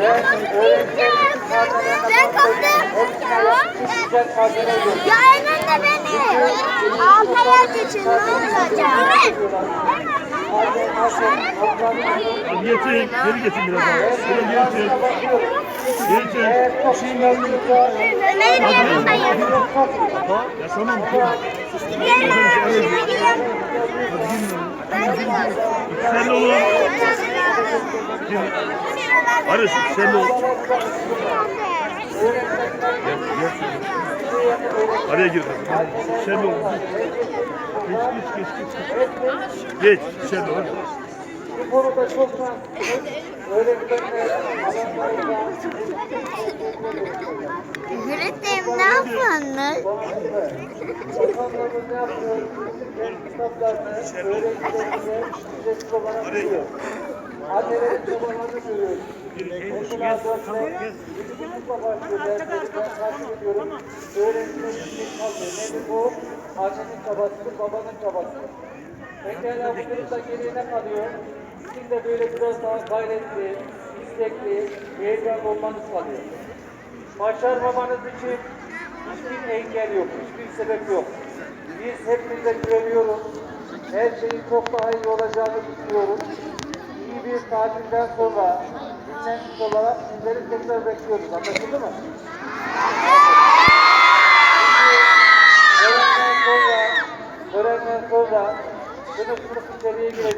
Ben kaptım. Ya önünde beni. Altaya geçin ne olacak? Hadi geçin, geri geçin biraz daha. Şöyle geçin. Geçin. Ömer'in yanındayım. Ya tamam. Sen de olur. Barış sen de ol. Gel, gel. Araya gir kızım. Sen de ol. Geç, geç, geç, geç. Geç, sen de ol. Bu konuda çok. Öğretmenler, Gülüteyim ne yapıyorsunuz? kitaplarını öğrencilerimize ücretsiz olarak. Annelerin çabalarını görüyoruz. Yedi buçukla başlıyor dersleri takip ediyorum. Çabası, babanın çabası. Pekala bu durumda geriye kalıyor? Sizin böyle biraz daha gayretli, istekli, heyecanlı olmanız kalıyor. Başarmamanız için hiçbir engel yok, hiçbir sebep yok. Biz hepinize güveniyoruz. Her şeyin çok daha iyi olacağını düşünüyoruz. İyi bir tatilden sonra dinlenmiş olarak sizleri tekrar bekliyoruz. Anlaşıldı mı? Törenden sonra, törenden sonra sınıf sınıf içeriye girecek.